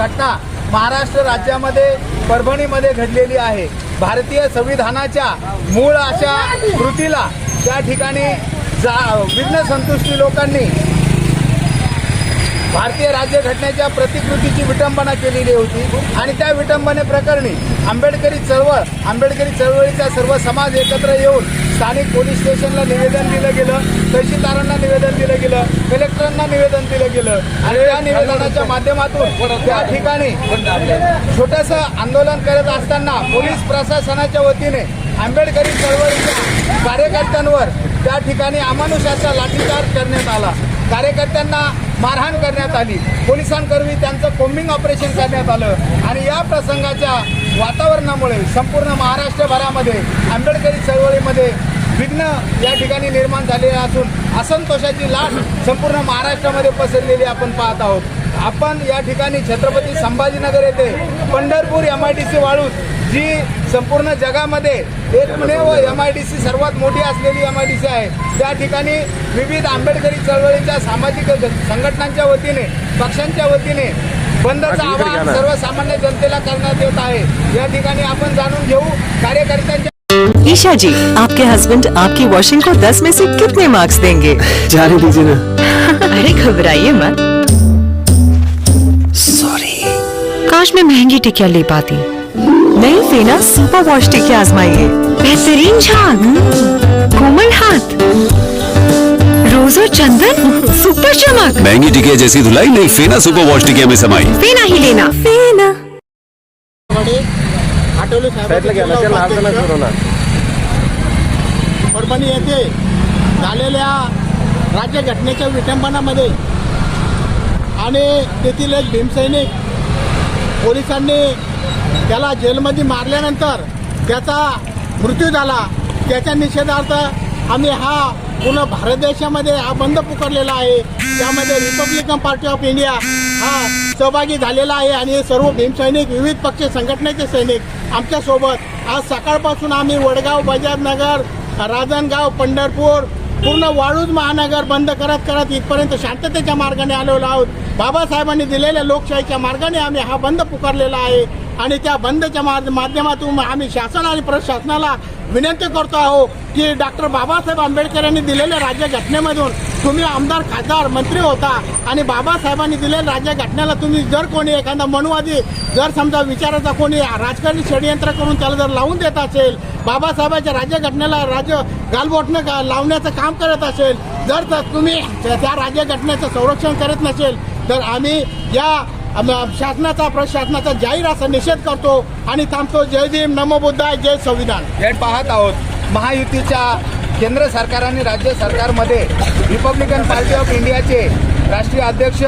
घटना महाराष्ट्र राज्यामध्ये परभणीमध्ये घडलेली आहे. भारतीय संविधानाच्या मूळ अशा कृतीला त्या ठिकाणी जा विघ्न संतुष्टी लोकांनी भारतीय राज्यघटनेच्या प्रतिकृतीची विटंबना केलेली होती. आणि त्या विटंबने प्रकरणी आंबेडकरी चळवळ आंबेडकरी चळवळीचा सर्व समाज एकत्र येऊन स्थानिक पोलीस स्टेशनला निवेदन दिलं गेलं तहसीलदारांना निवेदन दिलं गेलं कलेक्टरांना निवेदन दिलं गेलं. आणि त्या निवेदनाच्या माध्यमातून त्या ठिकाणी छोटंसं आंदोलन करत असताना पोलीस प्रशासनाच्या वतीने आंबेडकरी चळवळीच्या कार्यकर्त्यांवर त्या ठिकाणी अमानुषाचा लाठीचार्ज करण्यात आला. कार्यकर्त्यांना मारहाण करण्यात आली. पोलिसांकरवी त्यांचं कोम्बिंग ऑपरेशन करण्यात आलं. आणि या प्रसंगाच्या वातावरणामुळे संपूर्ण महाराष्ट्रभरामध्ये आंबेडकरी चळवळीमध्ये विघ्न या ठिकाणी निर्माण झालेले असून असंतोषाची लाट संपूर्ण महाराष्ट्रामध्ये पसरलेली आपण पाहत आहोत. आपण या ठिकाणी छत्रपती संभाजीनगर येथे Pandharpur M I D C वाळूत जी संपूर्ण जगामध्ये एकमेव एम आय डी सी सर्वात मोठी असलेली एम आय डी सी आहे. त्या ठिकाणी विविध आंबेडकरी चळवळीच्या सामाजिक संघटनांच्या वतीने पक्षांच्या वतीने बंदचं आवाहन सर्वसामान्य जनतेला करण्यात येत आहे. या ठिकाणी आपण जाणून घेऊ कार्यकर्त्यांच्या ईशा जी आपके हस्बैंड आपकी वॉशिंग को 10 में से कितने मार्क्स देंगे? जाने दीजिए ना. अरे घबराइए मत. काश मैं महँगी टिकिया ले पाती। नई फेना सुपर वॉश टिकिया आजमाइए बेहतरीन झाग। कोमल हाथ। रोज और चंदन। सुपर चमक। महँगी टिकिया जैसी धुलाई नहीं फेना सुपर वॉश टिकिया में समाई। फेना ही लेना। फेना परभणी येथे झालेल्या राज्यघटनेच्या विटंबनामध्ये आणि तेथील एक भीमसैनिक पोलिसांनी त्याला जेलमध्ये मारल्यानंतर त्याचा मृत्यू झाला. त्याच्या निषेधार्थ आम्ही हा पूर्ण भारत देशामध्ये हा बंद पुकारलेला आहे. त्यामध्ये रिपब्लिकन पार्टी ऑफ इंडिया हा सहभागी झालेला आहे आणि सर्व भीमसैनिक विविध पक्ष संघटनेचे सैनिक आमच्यासोबत. आज सकाळपासून आम्ही वडगाव बजाजनगर राजनगाव पंढरपूर पूर्ण वाळूज महानगर बंद करत करत इथपर्यंत शांततेच्या मार्गाने आलेलो आहोत. बाबासाहेबांनी दिलेल्या लोकशाहीच्या मार्गाने आम्ही हा बंद पुकारलेला आहे. आणि त्या बंदच्या माध्यमातून आम्ही शासन आणि प्रशासनाला विनंती करतो आहोत की डॉक्टर बाबासाहेब आंबेडकर यांनी दिलेल्या राज्यघटनेमधून तुम्ही आमदार खासदार मंत्री होता आणि बाबासाहेबांनी दिलेल्या राज्यघटनेला तुम्ही जर कोणी एखादा मनुवादी जर समजा विचाराचा कोणी राजकारणी षडयंत्र करून त्याला जर लावून देत असेल बाबासाहेबांच्या राज्यघटनेला राज्य गालबोटनं का- लावण्याचं काम करत असेल जर तर तुम्ही त्या राज्यघटनेचं संरक्षण करत नसेल तर आम्ही या शासनाचा प्रशासनाचा जाहीर असा निषेध करतो आणि थांबतो. जय भीम नमो बुद्धाय जय संविधान. हे पाहत आहोत महायुतीच्या केंद्र सरकार आणि राज्य सरकारमध्ये रिपब्लिकन पार्टी ऑफ इंडियाचे राष्ट्रीय अध्यक्ष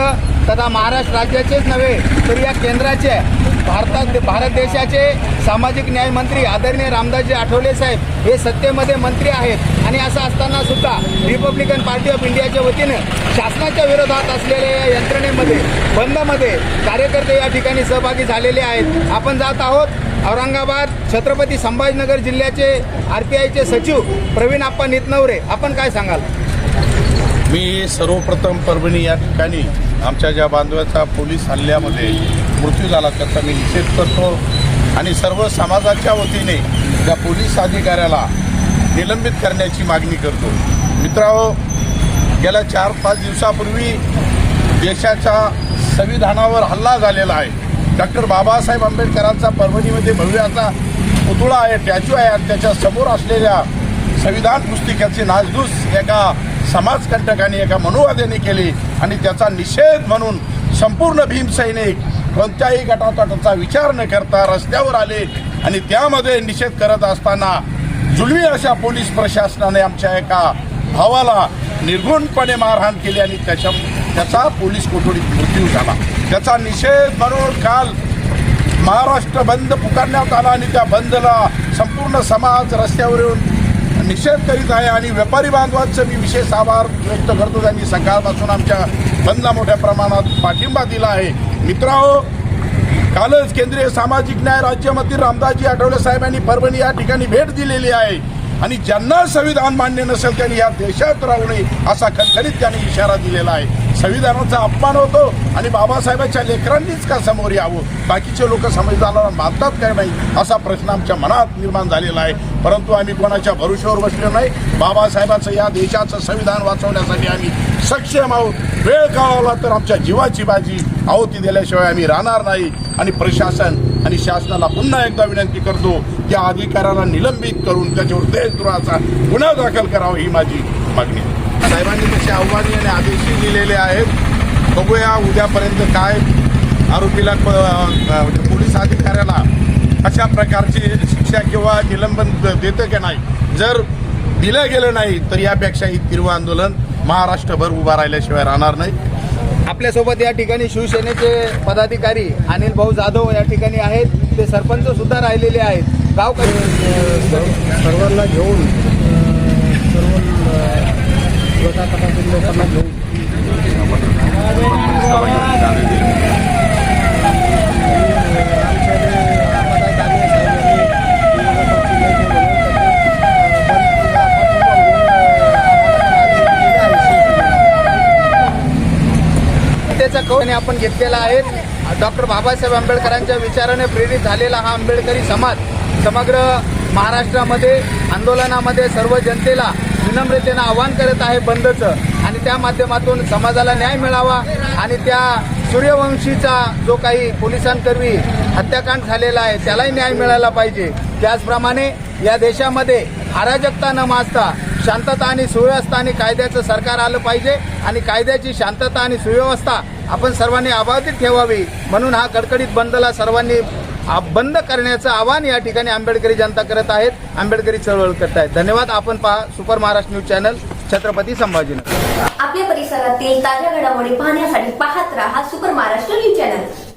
तथा महाराष्ट्र राज्याचेच नव्हे तर या केंद्राचे भारतात भारत देशाचे सामाजिक न्याय मंत्री आदरणीय रामदासजी आठवले साहेब हे सत्तेमध्ये मंत्री आहेत. आणि असं असताना सुद्धा रिपब्लिकन पार्टी ऑफ इंडियाच्या वतीने शासनाच्या विरोधात असलेल्या या यंत्रणेमध्ये बंदमध्ये कार्यकर्ते या ठिकाणी सहभागी झालेले आहेत. आपण जात आहोत औरंगाबाद छत्रपती संभाजीनगर जिल्ह्याचे आर पी आयचे सचिव प्रवीण आप्पा नितनवरे. आपण काय सांगाल? मी सर्वप्रथम परभणी या ठिकाणी आमच्या ज्या बांधवाचा पोलीस हल्ल्यामध्ये मृत्यू झाला त्याचा मी निषेध करतो आणि सर्व समाजाच्या वतीने त्या पोलीस अधिकाऱ्याला निलंबित करण्याची मागणी करतो. मित्रांनो गेल्या चार पाच दिवसापूर्वी देशाच्या संविधानावर हल्ला झालेला आहे. डॉक्टर बाबासाहेब आंबेडकरांचा परभणीमध्ये भव्य असा पुतळा आहे स्टॅच्यू आहे आणि त्याच्यासमोर असलेल्या संविधान पुस्तिकेची नासधूस एका समाजकंटकाने एका मनुवाद्याने केली आणि त्याचा निषेध म्हणून संपूर्ण भीम सैनिक कोणत्याही गटातटाचा विचार न करता रस्त्यावर आले आणि त्यामध्ये निषेध करत असताना जुलमी अशा पोलीस प्रशासनाने आमच्या एका भावाला निर्गुणपणे मारहाण केली आणि त्याच्या त्याचा पोलीस कोठडीत मृत्यू झाला. त्याचा निषेध म्हणून काल महाराष्ट्र बंद पुकारण्यात आला आणि त्या बंदला संपूर्ण समाज रस्त्यावर येऊन निषेध करीत आहे आणि व्यापारी बांधवांचं मी विशेष आभार व्यक्त करतो. त्यांनी सकाळपासून आमच्या बंदला मोठ्या प्रमाणात पाठिंबा दिला आहे. मित्रांनो कालच केंद्रीय सामाजिक न्याय राज्यमंत्री रामदासजी आठवले साहेबांनी परभणी या ठिकाणी भेट दिलेली आहे. आणि ज्यांना संविधान मान्य नसेल त्यांनी या देशात राहू नये असा खणखणीत त्यांनी इशारा दिलेला आहे. संविधानाचा अपमान होतो आणि बाबासाहेबांच्या लेकरांनीच का समोर यावं? बाकीचे लोक संविधानाला मानतात काय नाही? असा प्रश्न आमच्या मनात निर्माण झालेला आहे. परंतु आम्ही कोणाच्या भरोश्यावर बसलो नाही. बाबासाहेबाचं या देशाचं संविधान वाचवण्यासाठी आम्ही सक्षम आहोत. वेळ काळावला तर आमच्या जीवाची बाजी आहुती दिल्याशिवाय आम्ही राहणार नाही. आणि प्रशासन आणि शासनाला पुन्हा एकदा विनंती करतो की अधिकाऱ्याला निलंबित करून त्याच्यावर देशद्रोहाचा गुन्हा दाखल करावा ही माझी मागणी आहे. साहेबांनी तसे आव्हाने आणि आदेशही दिलेले आहेत बघूया उद्यापर्यंत काय आरोपीला प- पोलीस अधिकाऱ्याला अशा प्रकारची शिक्षा किंवा निलंबन द- देतं की नाही जर दिलं गेलं नाही तर यापेक्षा ही तीव्र आंदोलन महाराष्ट्रभर उभा राहिल्याशिवाय राहणार नाही आपल्यासोबत या ठिकाणी शिवसेनेचे पदाधिकारी अनिल भाऊ जाधव या ठिकाणी आहेत. ते सरपंच सुद्धा राहिलेले आहेत. गाव सर्वांना घेऊन सर्व लोकांना घेऊन. त्याचा आपण घेतलेला आहे. डॉक्टर बाबासाहेब आंबेडकरांच्या विचाराने प्रेरित झालेला हा आंबेडकरी समाज समग्र महाराष्ट्रामध्ये आंदोलनामध्ये सर्व जनतेला विनम्रतेनं आवाहन करत आहे बंदचं. आणि त्या माध्यमातून समाजाला न्याय मिळावा आणि त्या सूर्यवंशीचा जो काही पोलिसांकरवी हत्याकांड झालेला आहे त्यालाही न्याय मिळाला पाहिजे. त्याचप्रमाणे या देशामध्ये अराजकता न माजता शांतता आणि सुव्यवस्था आणि कायद्याचं सरकार आलं पाहिजे. आणि कायद्याची शांतता आणि सुव्यवस्था आपण सर्वांनी अबाधित ठेवावी म्हणून हा कडकडीत बंदला सर्वांनी बंद करण्याचं आवाहन या ठिकाणी आंबेडकरी जनता करत आहेत. आंबेडकरी चळवळ करत आहेत. धन्यवाद. आपण पहा super Maharashtra news channel Chhatrapati Sambhajinagar. आपल्या परिसरातील ताज्या घडामोडी पाहण्यासाठी पाहत राहा सुपर महाराष्ट्र न्यूज चॅनल.